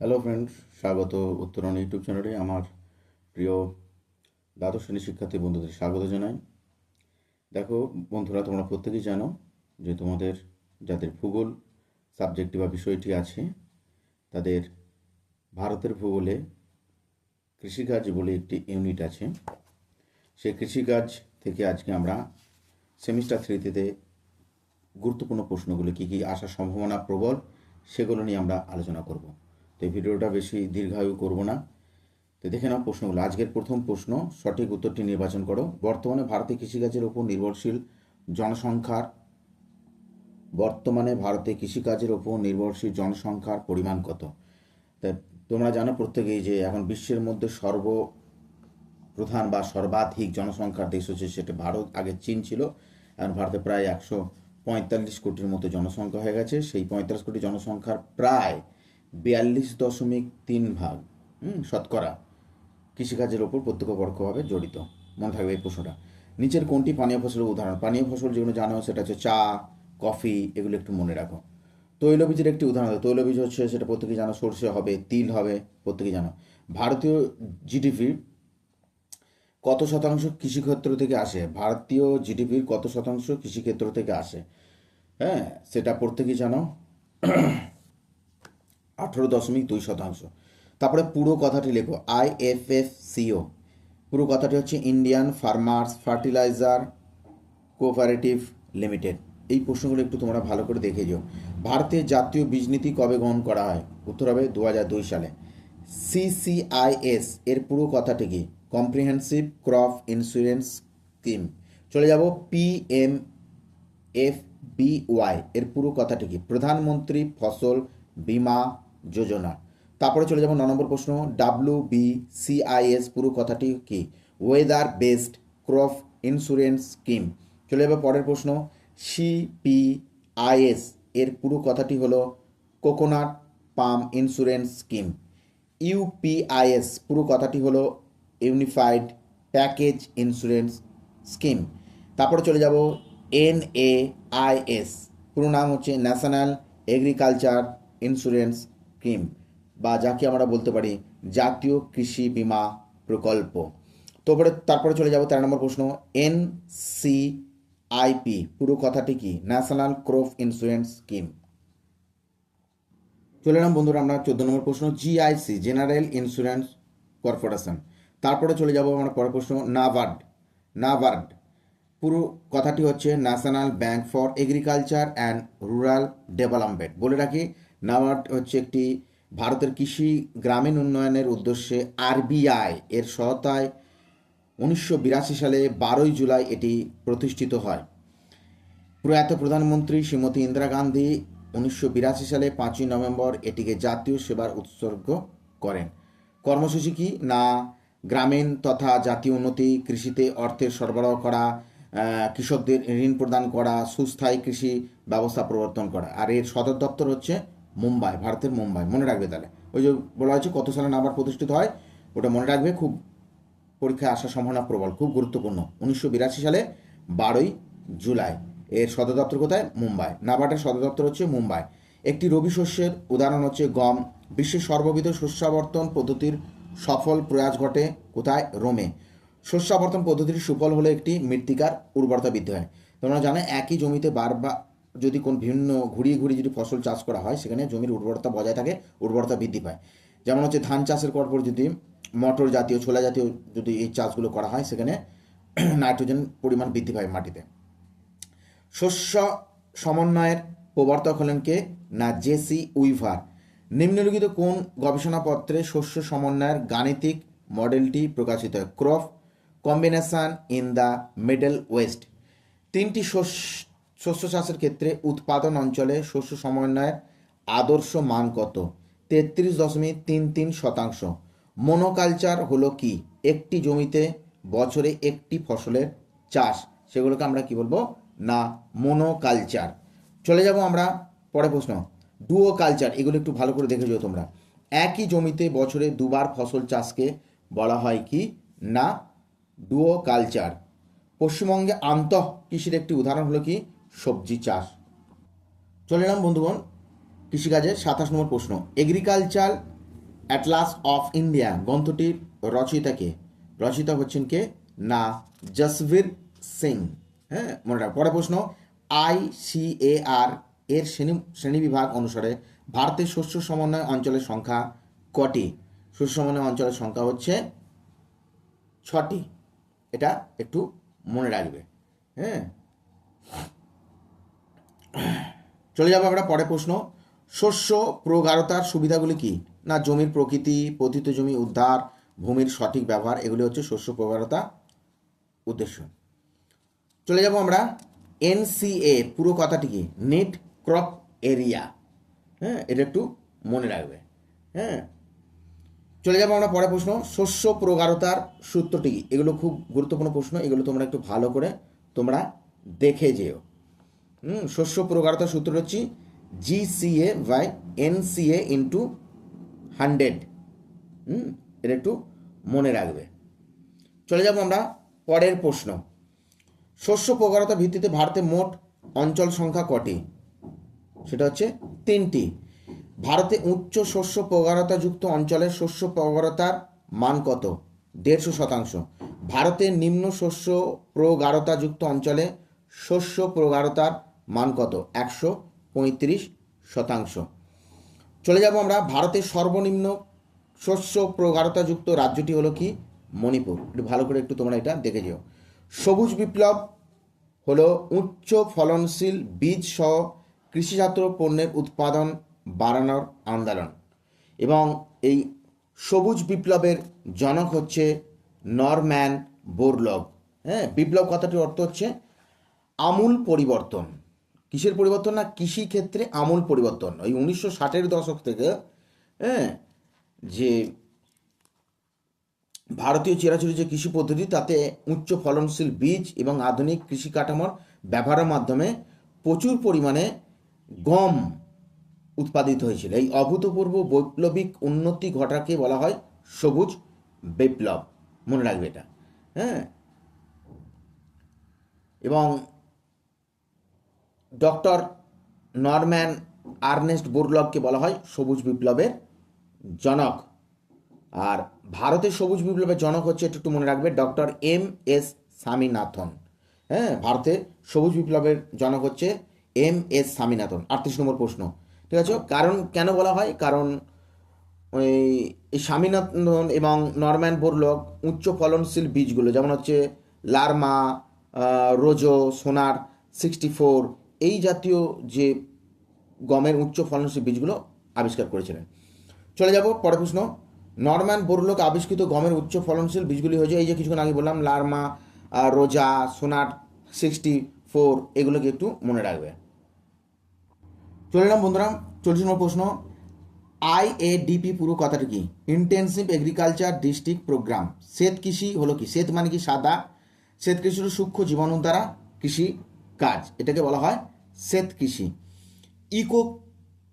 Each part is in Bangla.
হ্যালো ফ্রেন্ডস স্বাগত উত্তরণ ইউটিউব চ্যানেলে আমার প্রিয় দ্বাদশ শ্রেণির শিক্ষার্থী বন্ধুদের স্বাগত জানাই। দেখো বন্ধুরা, তোমরা প্রত্যেকেই জানো যে তোমাদের যাদের ভূগোল সাবজেক্ট বা বিষয়টি আছে, তাদের ভারতের ভূগোলে কৃষিকাজ বলে একটি ইউনিট আছে। সেই কৃষিকাজ থেকে আজকে আমরা সেমিস্টার থ্রিতে গুরুত্বপূর্ণ প্রশ্নগুলো কী কী আসার সম্ভাবনা প্রবল, সেগুলো নিয়ে আমরা আলোচনা করব। তো এই ভিডিওটা বেশি দীর্ঘায়ু করব না। তো দেখে নাও প্রশ্নগুলো। আজকের প্রথম প্রশ্ন, সঠিক উত্তরটি নির্বাচন করো। বর্তমানে ভারতে কৃষিকাজের উপর নির্ভরশীল জনসংখ্যার, বর্তমানে ভারতে কৃষিকাজের উপর নির্ভরশীল জনসংখ্যার পরিমাণ কত? তা তোমরা জানো প্রত্যেকেই যে এখন বিশ্বের মধ্যে সর্ব প্রধান বা সর্বাধিক জনসংখ্যার দেশ হচ্ছে সেটা ভারত। আগে চীন ছিল, এখন ভারতে প্রায় একশো পঁয়তাল্লিশ কোটির মতো জনসংখ্যা হয়ে গেছে। সেই পঁয়তাল্লিশ কোটি জনসংখ্যার প্রায় বিয়াল্লিশ দশমিক তিন ভাগ হুম, শতকরা কৃষিকাজের ওপর প্রত্যক্ষ পরোক্ষভাবে জড়িত। মনে থাকবে এই প্রশ্নটা। নিচের কোনটি পানীয় ফসলের উদাহরণ? পানীয় ফসল যেগুলো জানো সেটা হচ্ছে চা কফি এগুলো একটু মনে রাখো। তৈলবীজের একটি উদাহরণ। তৈলবীজ হচ্ছে সেটা প্রত্যেকে জানো সর্ষে হবে তিল হবে প্রত্যেকে জানো। ভারতীয় জিডিপির কত শতাংশ কৃষিক্ষেত্র থেকে আসে? ভারতীয় জিডিপির কত শতাংশ কৃষিক্ষেত্র থেকে আসে? হ্যাঁ সেটা প্রত্যেকেই জানো। আঠেরো দশমিক দুই শতাংশ। তারপরে পুরো কথাটি লেখো আই এফ এফ সিও পুরো কথাটি হচ্ছে Indian farmers fertiliser cooperative limited এই প্রশ্নগুলো একটু তোমরা ভালো করে দেখে যেও। ভারতের জাতীয় বীজ নীতি কবে গ্রহণ করা হয়? উত্তর হবে দু হাজার দুই সালে। সিসিআইএস এর পুরো কথাটি কি? কম্প্রিহেন্সিভ ক্রপ ইন্স্যুরেন্স স্কিম চলে যাব পিএম এফ বিওয়াই এর পুরো কথাটি কি? প্রধানমন্ত্রী ফসল বীমা যোজনা। তারপরে চলে যাব ন নম্বর প্রশ্ন ডাব্লিউ বি সিআইএস পুরো কথাটি কি? Weather based crop insurance scheme চলে যাবে পরের প্রশ্ন সিপিআইএস এর পুরো কথাটি হলো coconut palm insurance scheme UPIS পুরো কথাটি হলো ইউনিফাইড প্যাকেজ ইন্স্যুরেন্স স্কিম তারপরে চলে যাব এন এ আইএস পুরো নাম হচ্ছে ন্যাশনাল এগ্রিকালচার ইন্স্যুরেন্স স্কিম বা যাকে আমরা বলতে পারি জাতীয় কৃষি বীমা প্রকল্প। তারপরে তারপরে চলে যাব তেরো নম্বর প্রশ্ন এন সি আইপি পুরো কথাটি কি? ন্যাশনাল ক্রপ ইন্স্যুরেন্স স্কিম চলে এলাম বন্ধুরা আমরা চোদ্দ নম্বর প্রশ্ন জিআইসি জেনারেল ইন্স্যুরেন্স কর্পোরেশন তারপরে চলে যাব আমরা পরের প্রশ্ন নাবার্ড নাবার্ড পুরো কথাটি হচ্ছে national bank for agriculture and rural development বলে রাখি নাবার্ড হচ্ছে একটি ভারতের কৃষি গ্রামীণ উন্নয়নের উদ্দেশ্যে আরবিআই এর সহায়তায় উনিশশো বিরাশি সালে বারোই জুলাই এটি প্রতিষ্ঠিত হয়। প্রয়াত প্রধানমন্ত্রী শ্রীমতী ইন্দিরা গান্ধী উনিশশো বিরাশি সালে পাঁচই নভেম্বর এটিকে জাতীয় সেবার উৎসর্গ করেন। কর্মসূচি কি? না, গ্রামীণ তথা জাতীয় উন্নতি কৃষিতে অর্থের সরবরাহ করা কৃষকদের ঋণ প্রদান করা, সুস্থায়ী কৃষি ব্যবস্থা প্রবর্তন করা। আর এর সদর দপ্তর হচ্ছে মুম্বাই, ভারতের মুম্বাই, মনে রাখবে তাহলে। ওই যে বলা হয়েছে কত সালে নাবার প্রতিষ্ঠিত হয়, ওটা মনে রাখবে, খুব পরীক্ষায় আসার সম্ভাবনা প্রবল, খুব গুরুত্বপূর্ণ। উনিশশো বিরাশি সালে বারোই জুলাই, এর সদর দপ্তর কোথায়? মুম্বাই। নাবার্ডের সদর দপ্তর হচ্ছে মুম্বাই। একটি রবি শস্যের উদাহরণ হচ্ছে গম। বিশ্বের সর্ববিধ শস্যাবর্তন পদ্ধতির সফল প্রয়াস ঘটে কোথায়? রোমে। শস্যাবর্তন পদ্ধতির সুফল হলো একটি মৃত্তিকার উর্বরতা বৃদ্ধি হয় তোমরা জানো একই জমিতে বারবার যদি কোন ভিন্ন ঘুরিয়ে ঘুরিয়ে যদি ফসল চাষ করা হয়, সেখানে জমির উর্বরতা বজায় থাকে, উর্বরতা বৃদ্ধি পায়। যেমন হচ্ছে ধান চাষের পর পর যদি মটর জাতীয়, ছোলা জাতীয় যদি এই চাষগুলো করা হয়, সেখানে নাইট্রোজেন পরিমাণ বৃদ্ধি পায় মাটিতে। শস্য সমন্বয়ের প্রবর্তক হলেন কে? না জেসি উইভার। নিম্নলিখিত কোন গবেষণাপত্রে শস্য সমন্বয়ের গাণিতিক মডেলটি প্রকাশিত হয়? Crop combination in the middle west. তিনটি শস্য শস্য চাষের ক্ষেত্রে উৎপাদন অঞ্চলে শস্য সমন্বয়ের আদর্শ মান কত? তেত্রিশ দশমিক তিন তিন শতাংশ। মনোকালচার হলো কি? একটি জমিতে বছরে একটি ফসলের চাষ। সেগুলোকে আমরা কি বলব? না, মনোকালচার। চলে যাব আমরা পরে প্রশ্ন। ডুও কালচার এগুলো একটু ভালো করে দেখে যাও তোমরা। একই জমিতে বছরে দুবার ফসল চাষকে বলা হয় কি? না ডুও কালচার পশ্চিমবঙ্গে আন্তঃ কৃষির একটি উদাহরণ হলো কি? সবজি চাষ। চলে এলাম বন্ধুগণ, কৃষিকাজের সাতাশ নম্বর প্রশ্ন। এগ্রিকালচার অ্যাটলাস অফ ইন্ডিয়া গ্রন্থটির রচয়িতা কে রচয়িতা হচ্ছেন কে? না, জসবীর সিং। হ্যাঁ মনে রাখ। পরে প্রশ্ন, আই সি এ আর এর শ্রেণি শ্রেণীবিভাগ অনুসারে ভারতের শস্য সমন্বয় অঞ্চলের সংখ্যা কটি? শস্য সমন্বয় অঞ্চলের সংখ্যা হচ্ছে ছটি। এটা একটু মনে রাখবে। হ্যাঁ। চলে যাব আমরা পরে প্রশ্ন। শস্য প্রগাঢ়তার সুবিধাগুলি কি? না, জমির প্রকৃতি, পতিত জমি উদ্ধার, ভূমির সঠিক ব্যবহার, এগুলি হচ্ছে শস্য প্রগাঢ়তা উদ্দেশ্য। চলে যাব আমরা এনসিএ, পুরো কথাটি কি? Net crop area. হ্যাঁ এটা একটু মনে রাখবে। হ্যাঁ চলে যাব আমরা পরে প্রশ্ন। শস্য প্রগাঢ়তার সূত্রটি এগুলো খুব গুরুত্বপূর্ণ প্রশ্ন, এগুলো তোমরা একটু ভালো করে তোমরা দেখে যেও। হুম, শস্য প্রগাঢ়তার সূত্র হচ্ছে GCA by N C A into hundred হুম, এটা একটু মনে রাখবে। চলে যাব আমরা পরের প্রশ্ন। শস্য প্রগাঢ়তা ভিত্তিতে ভারতে মোট অঞ্চল সংখ্যা কটি? সেটা হচ্ছে তিনটি। ভারতে উচ্চ শস্য প্রগাঢ়তাযুক্ত অঞ্চলের শস্য প্রগাঢ়তার মান কত? দেড়শো শতাংশ। ভারতের নিম্ন শস্য প্রগাঢ়তাযুক্ত অঞ্চলে শস্য প্রগাঢ়তার মান কত? একশো পঁয়ত্রিশ শতাংশ। চলে যাব আমরা ভারতের সর্বনিম্ন শস্য প্রগাঢ়তাযুক্ত রাজ্যটি হলো কি? মণিপুর। একটু ভালো করে একটু তোমরা এটা দেখে যেও। সবুজ বিপ্লব হলো উচ্চ ফলনশীল বীজ সহ কৃষিজাত পণ্যের উৎপাদন বাড়ানোর আন্দোলন। এবং এই সবুজ বিপ্লবের জনক হচ্ছে নরম্যান বোরলগ। হ্যাঁ বিপ্লব কথাটির অর্থ হচ্ছে আমূল পরিবর্তন। কিসের পরিবর্তন না? কৃষি ক্ষেত্রে আমূল পরিবর্তন। ওই উনিশশো ষাটের দশক থেকে হ্যাঁ যে ভারতীয় চিরাচরি যে কৃষি পদ্ধতি, তাতে উচ্চ ফলনশীল বীজ এবং আধুনিক কৃষি কাঠামোর ব্যবহারের মাধ্যমে প্রচুর পরিমাণে গম উৎপাদিত হয়েছিল। এই অভূতপূর্ব বৈপ্লবিক উন্নতি ঘটাকে বলা হয় সবুজ বিপ্লব। মনে রাখবে এটা হ্যাঁ? এবং ডক্টর নরম্যান আর্নেস্ট বোরলগকে বলা হয় সবুজ বিপ্লবের জনক। আর ভারতের সবুজ বিপ্লবের জনক হচ্ছে, একটু একটু মনে রাখবে, ডক্টর এম এস স্বামীনাথন। হ্যাঁ ভারতের সবুজ বিপ্লবের জনক হচ্ছে এম এস স্বামীনাথন। আটত্রিশ নম্বর প্রশ্ন। ঠিক আছে, কারণ কেন বলা হয়? কারণ ওই স্বামীনাথন এবং নরম্যান বোরলগ উচ্চ ফলনশীল বীজগুলো, যেমন হচ্ছে লারমা রোজো, সোনার, সিক্সটি ফোর এই জাতীয় যে গমের উচ্চ ফলনশীল বীজগুলো আবিষ্কার করেছিলেন। চলে যাব পরের প্রশ্ন। নরম্যান বোরলোক আবিষ্কৃত গমের উচ্চ ফলনশীল বীজগুলি হয়েছে, এই যে কিছুক্ষণ আগে বললাম, লারমা রোজা, সোনার সিক্সটি ফোর, এগুলোকে একটু মনে রাখবে। চলে এলাম বন্ধুরা চল্লিশ নম্বর প্রশ্ন। আইএডিপি পুরো কথাটা কি? ইন্টেন্সিভ এগ্রিকালচার ডিস্ট্রিক্ট প্রোগ্রাম শ্বেত কৃষি হলো কি? শ্বেত মানে কি সাদা? শ্বেত কৃষি হলো সূক্ষ্ম জীবাণু দ্বারা কৃষি কাজ। এটাকে বলা হয় শ্বেত কৃষি। ইকো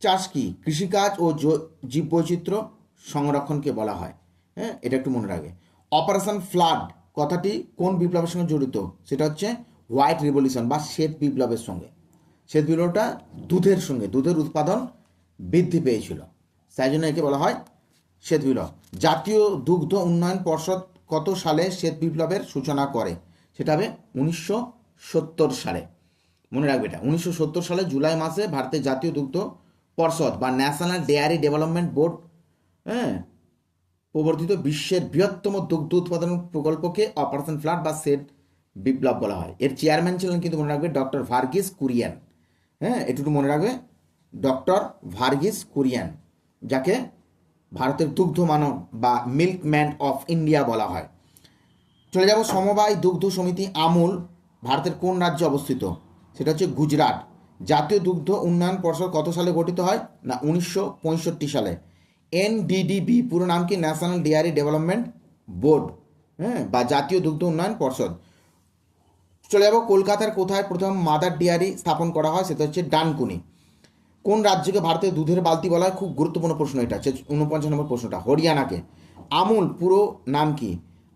চাষ কি? কৃষিকাজ ও জীববৈচিত্র্য সংরক্ষণকে বলা হয়। হ্যাঁ এটা একটু মনে রাখবে। অপারেশন ফ্লাড কথাটি কোন বিপ্লবের সঙ্গে জড়িত? সেটা হচ্ছে হোয়াইট রিভলিউশন বা শ্বেত বিপ্লবের সঙ্গে। শ্বেত বিপ্লবটা দুধের সঙ্গে, দুধের উৎপাদন বৃদ্ধি পেয়েছিল। তাই জন্য একে বলা হয় শ্বেত বিপ্লব। জাতীয় দুগ্ধ উন্নয়ন পর্ষদ কত সালে শ্বেত বিপ্লবের সূচনা করে? সেটা হবে উনিশশো সত্তর সালে। মনে রাখবে এটা। উনিশশো সত্তর সালে জুলাই মাসে ভারতের জাতীয় দুগ্ধ পর্ষদ বা ন্যাশনাল ডেয়ারি ডেভেলপমেন্ট বোর্ড হ্যাঁ প্রবর্তিত বিশ্বের বৃহত্তম দুগ্ধ উৎপাদন প্রকল্পকে অপারেশন ফ্লাড বা সেট বিপ্লব বলা হয়। এর চেয়ারম্যান ছিলেন কিন্তু মনে রাখবে ডক্টর ভার্গিস কুরিয়ান। হ্যাঁ এটুকু মনে রাখবে, ডক্টর ভার্গিস কুরিয়ান, যাকে ভারতের দুগ্ধ মানব বা মিল্কম্যান অফ ইন্ডিয়া বলা হয়। চলে যাব সমবায় দুগ্ধ সমিতি আমুল ভারতের কোন রাজ্যে অবস্থিত? সেটা হচ্ছে গুজরাট। জাতীয় দুগ্ধ উন্নয়ন পর্ষদ কত সালে গঠিত হয়? না, উনিশশো পঁয়ষট্টি সালে। এনডিডিবি, পুরো নাম কি? ন্যাশনাল ডেয়ারি ডেভেলপমেন্ট বোর্ড হ্যাঁ বা জাতীয় দুগ্ধ উন্নয়ন পর্ষদ। চলে যাব, কলকাতার কোথায় প্রথম মাদার ডেয়ারি স্থাপন করা হয়? সেটা হচ্ছে ডানকুনি। কোন রাজ্যকে ভারতের দুধের বালতি বলা হয়? খুব গুরুত্বপূর্ণ প্রশ্ন এটা, হচ্ছে উনপঞ্চাশ নম্বর প্রশ্নটা, হরিয়ানাকে। আমুল, পুরো নাম কি?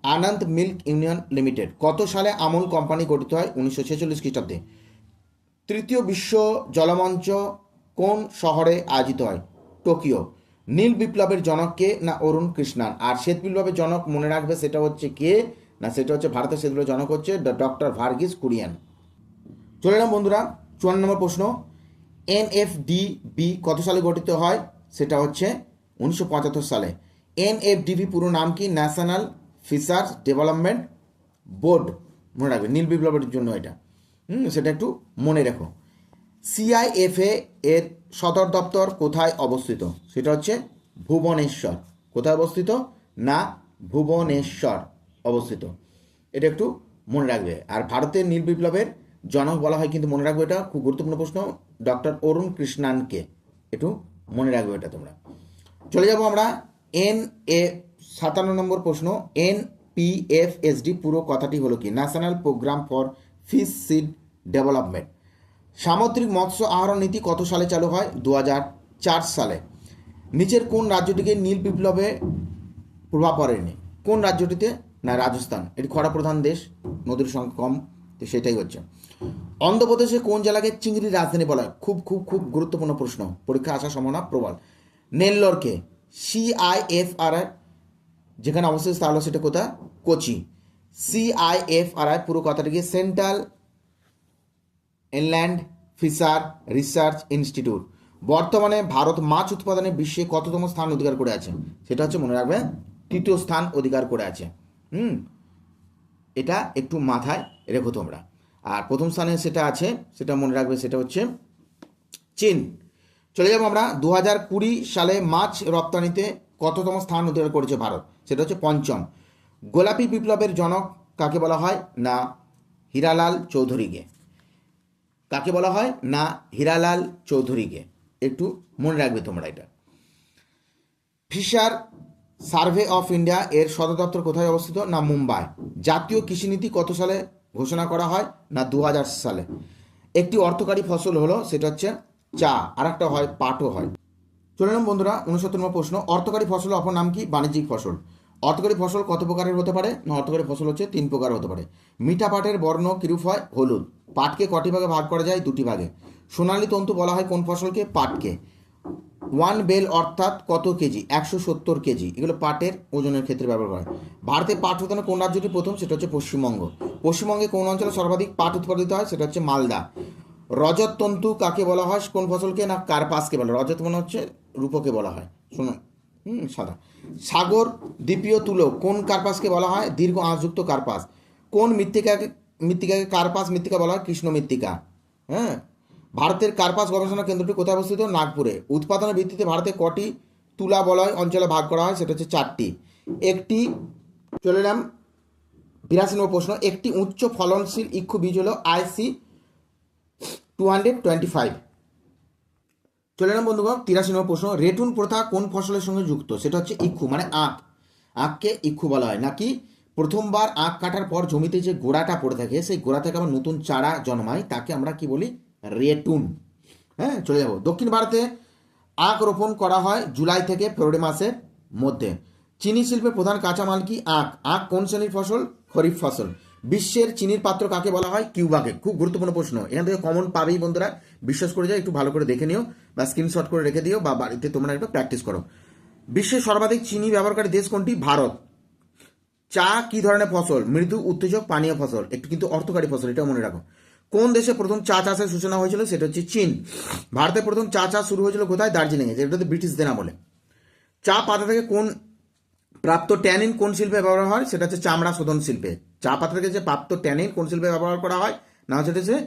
Anand milk union limited. কত সালে আমুল কোম্পানি গঠিত হয়? উনিশশো ছেচল্লিশ খ্রিস্টাব্দে। তৃতীয় বিশ্ব জলমঞ্চ কোন শহরে আয়োজিত হয়? টোকিও। নীল বিপ্লবের জনক কে না অরুণ কৃষ্ণান আর শ্বেত বিপ্লবের জনক মনে রাখবে সেটা হচ্ছে কে? না, সেটা হচ্ছে ভারতের শ্বেত বিপ্লবের জনক হচ্ছে ডক্টর ভার্গিস কুরিয়ান। চলে এলাম বন্ধুরা, চুয়ান্ন নম্বর প্রশ্ন। এনএফডিবি কত সালে গঠিত হয়? সেটা হচ্ছে উনিশশো পঁচাত্তর সালে। এনএফডিবি পুরো নাম কি? ন্যাশনাল ফিশার্স ডেভেলপমেন্ট বোর্ড মনে রাখবে, নীল বিপ্লবের জন্য এটা। হুম, সেটা একটু মনে রেখো। সিআইএফএ এর সদর দপ্তর কোথায় অবস্থিত? সেটা হচ্ছে ভুবনেশ্বর। কোথায় অবস্থিত? না, ভুবনেশ্বর অবস্থিত। এটা একটু মনে রাখবে। আর ভারতের নীল বিপ্লবের জনক বলা হয়, কিন্তু মনে রাখবে এটা খুব গুরুত্বপূর্ণ প্রশ্ন, ডক্টর অরুণ কৃষ্ণানকে। একটু মনে রাখবে এটা তোমরা। চলে যাব আমরা এন এ সাতান্ন নম্বর প্রশ্ন N P F S D পুরো কথাটি হলো কি? National programme for fish seed development সামুদ্রিক মৎস্য আহরণ নীতি কত সালে চালু হয়? দু সালে। নিচের কোন রাজ্যটিকে নীল বিপ্লবে প্রভাব পড়েনি? কোন রাজ্যটিতে? না, রাজস্থান। এটি খরা প্রধান দেশ, নদীর সংখ্যা কম, তো সেটাই হচ্ছে। অন্ধ্রপ্রদেশে কোন জেলাকে চিংড়ির রাজধানী বলা হয়? খুব খুব খুব গুরুত্বপূর্ণ প্রশ্ন। পরীক্ষা আসার সম্ভাবনা প্রবল। নেল্লোরকে সিআইএফআরআই যেখানে অবস্থিত তা হলো সেটা কোথা কোচি। সিআইএফআরআই পুরো কথাটিকে central inland fisher research institute বর্তমানে ভারত মাছ উৎপাদনে বিশ্বে কততম স্থান অধিকার করে আছে? সেটা হচ্ছে মনে রাখবে, তৃতীয় স্থান অধিকার করে আছে। হুম? এটা একটু মাথায় রেখো তোমরা। আর প্রথম স্থানে সেটা আছে, সেটা মনে রাখবে, সেটা হচ্ছে চীন। চলে যাব আমরা দু হাজার কুড়ি সালে মাছ রপ্তানিতে কততম স্থান অধিকার করেছে ভারত? সেটা হচ্ছে পঞ্চম। গোলাপি বিপ্লবের জনক কাকে বলা হয়? না, হীরালাল চৌধুরীকে। কাকে বলা হয়? না, হীরালাল চৌধুরীকে। একটু মনে রাখবে তোমরা এটা। ফিশার সার্ভে অফ ইন্ডিয়া এর সদর দপ্তর কোথায় অবস্থিত? না, মুম্বাই। জাতীয় কৃষিনীতি কত সালে ঘোষণা করা হয়? না দু হাজার সালে। একটি অর্থকারী ফসল হলো, সেটা হচ্ছে চা। আর একটা হয়, পাটও হয়। চলে বন্ধুরা উনসত্তর প্রশ্ন। অর্থকারী ফসল অপর নাম কি? বাণিজ্যিক ফসল। অর্থকারী ফসল কত প্রকারের হতে পারে? না, অর্থকরী ফসল হচ্ছে তিন প্রকার হতে পারে। মিঠা পাটের বর্ণ কিরূপ হয়? হলুদ। পাটকে কটি ভাগে ভাগ করা যায়? দুটি ভাগে। সোনালী তন্তু বলা হয় কোন ফসলকে? পাটকে। ওয়ান বেল অর্থাৎ কত কেজি? একশো সত্তর কেজি। এগুলো পাটের ওজনের ক্ষেত্রে ব্যবহার করা হয়। ভারতে পাট উৎপাদনে কোন রাজ্যটি প্রথম? সেটা হচ্ছে পশ্চিমবঙ্গ। পশ্চিমবঙ্গে কোন অঞ্চলে সর্বাধিক পাট উৎপাদিত হয়? সেটা হচ্ছে মালদা। রজত তন্তু কাকে বলা হয়? কোন ফসলকে? না, কার্পাসকে বলা হয়। রজত মানে হচ্ছে রূপকে বলা হয়। শুনুন। হুম, সাদা। সাগর, দ্বীপীয় তুলো, কোন কার্পাসকে বলা হয়? দীর্ঘ আঁশযুক্ত কার্পাস। কোন মৃত্তিকাকে মৃত্তিকাকে কার্পাস মৃত্তিকা বলা হয়? কৃষ্ণ মৃত্তিকা। হ্যাঁ? ভারতের কার্পাস গবেষণা কেন্দ্রটি কোথায় অবস্থিত? নাগপুরে। উৎপাদনের ভিত্তিতে ভারতে কটি তুলা বলয় অঞ্চলে ভাগ করা হয়? সেটা হচ্ছে চারটি। একটি, চলে এলাম, বিরাশি নম্বর প্রশ্ন। একটি উচ্চ ফলনশীল ইক্ষু বীজ হলো IC two hundred twenty five. চলে এলাম বন্ধুগণ, তিরাশি নম্বর প্রশ্ন, রেটুন প্রথা কোন ফসলের সঙ্গে যুক্ত? সেটা হচ্ছে ইক্ষু মানে আখ। আখকে ইক্ষু বলা হয়। নাকি প্রথমবার আখ কাটার পর জমিতে যে গোড়াটা পড়ে থাকে, সেই গোড়া থেকে আবার নতুন চারা জন্মায়, তাকে আমরা কি বলি? রেটুন। হ্যাঁ চলে যাব। দক্ষিণ ভারতে আখ রোপণ করা হয় জুলাই থেকে ফেব্রুয়ারি মাসের মধ্যে। চিনি শিল্পের প্রধান কাঁচামাল কি? আখ। আখ কোন শ্রেণির ফসল? খরিফ ফসল। বিশ্বের চিনির পাত্র কাকে বলা হয়? কিউবাকে। খুব গুরুত্বপূর্ণ প্রশ্ন। এখান থেকে কমন পাবেই বন্ধুরা। বিশ্বাস করে যাও, একটু ভালো করে দেখে নিও বা স্ক্রিনশট করে রেখে দিও বা বাড়িতে তোমরা একটু প্র্যাকটিস করো। বিশ্বের সর্বাধিক চিনি ব্যবহারকারী দেশ কোনটি? ভারত। চা কি ধরনের ফসল? মৃদু, উত্তেজক, পানীয় ফসল। একটু কিন্তু অর্থকারী ফসল এটা মনে রাখো। কোন দেশে প্রথম চা চাষের সূচনা হয়েছিল? সেটা হচ্ছে চীন। ভারতে প্রথম চা চাষ শুরু হয়েছিল কোথায়? দার্জিলিংয়ে, যেটাতে ব্রিটিশদের আমলে। চা পাতা থেকে কোন প্রাপ্ত ট্যানিন কোন শিল্পে ব্যবহার হয়? সেটা হচ্ছে চামড়া শোধন শিল্পে। চা পাতা থেকে যে প্রাপ্ত ট্যানিন কোন শিল্পে ব্যবহার করা হয়? না, সেটা হচ্ছে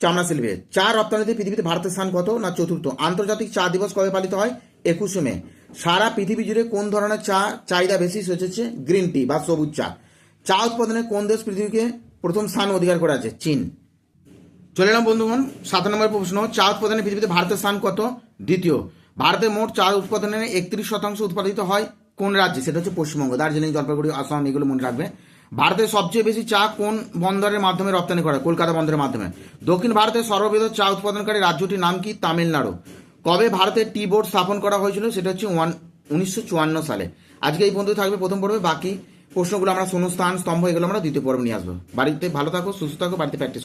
চামড়া শিল্পে। চা রপ্তানিতে পৃথিবীতে ভারতের স্থান কত? না, চতুর্থ। আন্তর্জাতিক চা দিবস কবে পালিত হয়? একুশে মে। সারা পৃথিবী জুড়ে কোন ধরনের চা চাহিদা বেশি? সেটা গ্রিন টি বা সবুজ চা। চা উৎপাদনে কোন দেশ পৃথিবীকে প্রথম স্থান অধিকার করে আছে? চীন। চলে এলাম বন্ধুগণ, সাত নম্বর প্রশ্ন। চা উৎপাদনে পৃথিবীতে ভারতের স্থান কত? দ্বিতীয়। ভারতের মোট চা উৎপাদনের একত্রিশ শতাংশ উৎপাদিত হয়। কোন রাজ্যে? সেটা হচ্ছে পশ্চিমবঙ্গ, দার্জিলিং, জলপাইগুড়ি, আসাম, এগুলো মনে রাখবে। ভারতের সবচেয়ে বেশি চা কোন বন্দরের মাধ্যমে রপ্তানি করে কলকাতা বন্দরের মাধ্যমে। দক্ষিণ ভারতের সর্ববৃহৎ চা উৎপাদনকারী রাজ্যটির নাম কি? তামিলনাড়ু। কবে ভারতের টি বোর্ড স্থাপন করা হয়েছিল? সেটা হচ্ছে ওয়ান, উনিশশো চুয়ান্ন সালে। আজকে এই পর্যন্ত থাকবে প্রথম পর্বে। বাকি প্রশ্নগুলো আমরা শূন্যস্থান, স্তম্ভ, এগুলো আমরা দ্বিতীয় পর্ব নিয়ে আসব। বাড়িতে ভালো থাকো, সুস্থ থাকো, বাড়িতে প্র্যাকটিস